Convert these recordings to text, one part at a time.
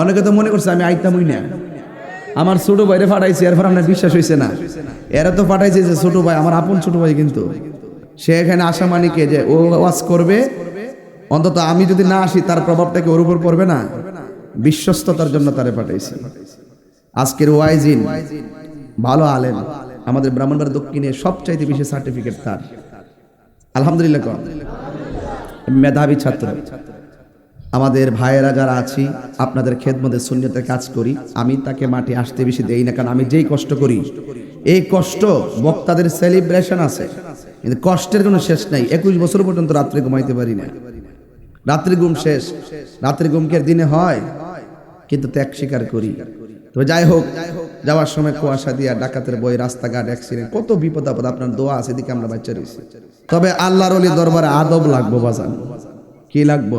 অনেকে তো মনে করছে আমি আইতামই না। আমার ছোট ভাইরে ফাটাইছে এরপর আপনার বিশ্বাস হয়েছে না। এরা তো ফাটাইছে যে ছোট ভাই, আমার আপন ছোট ভাই কিন্তু। সে এখানে আসা মানিকে যে ও ওয়াজ করবে? অন্তত আমি যদি না আসি, তার প্রভাবটা কি ওর উপর পড়বে না? বিশ্বস্ততার জন্য তারে পাঠাইছি। আজকের ওয়াইজিন, ভালো আলেম, আমাদের ব্রাহ্মণবাড়ি দক্ষিণে সবচাইতে বেশি সার্টিফিকেট তার। আলহামদুলিল্লাহ মেধাবী ছাত্র। আমাদের ভাইয়েরা যারা আছি, আপনাদের খেদমতে শূন্যতে কাজ করি। আমি তাকে মাটি আসতে বেশি দেই না, কারণ আমি যেই কষ্ট করি, এই কষ্ট বক্তাদের সেলিব্রেশন আছে। কিন্তু কষ্টের কোনো শেষ নাই। একুশ বছর পর্যন্ত রাত্রে ঘুমাইতে পারি না রাত্রি ঘুম শেষ। রাত্রি ঘুম কি আর দিনে হয়? কিন্তু ত্যাগ স্বীকার করি। তো যাই হোক, যাওয়ার সময় কুয়াশা দিয়া ডাকাতের বই, রাস্তাঘাট অ্যাক্সিডেন্ট কত বিপদ আপদ, আপনার দোয়া আছে, এদিকে আমরা বাচ্চা রয়েছি। তবে আল্লাহর অলি দরবারে আদব লাগবো, বাজান। কি লাগবো?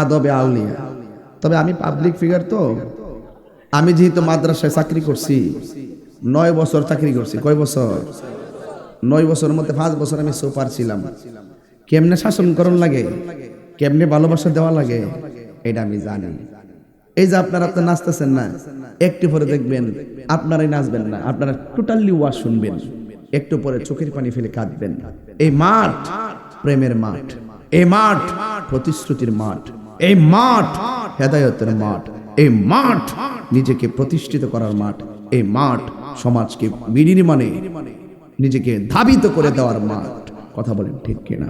আদবে আউলিয়া তবে আমি পাবলিক ফিগার তো। আমি যেহেতু মাদ্রাসায় চাকরি করছি, নয় বছর চাকরি করছি। কয় বছর? নয় বছরের মধ্যে পাঁচ বছর আমি সুপার ছিলাম। কেমনে শাসনকরণ লাগে? কেমনে ভালোবাসা দেওয়া লাগে? এটা আমি জানি। এই যে আপনারা আপনার নাচতেছেন না, একটু পরে দেখবেন আপনারাই নাচবেন না, আপনারা টোটালি ওয়াজ শুনবেন। একটু পরে চোখের পানি ফেলে কাঁদবেন। এই মাঠ প্রেমের মাঠ, এই মাঠ প্রতিশ্রুতির মাঠ। এই মাঠ, হেদায়তের মাঠ, এই মাঠ নিজেকে প্রতিষ্ঠিত করার মাঠ, এই মাঠ সমাজকে বিনির্মাণে নিজেকে ধাবিত করে দেওয়ার মাঠ। কথা বলেন ঠিক কিনা?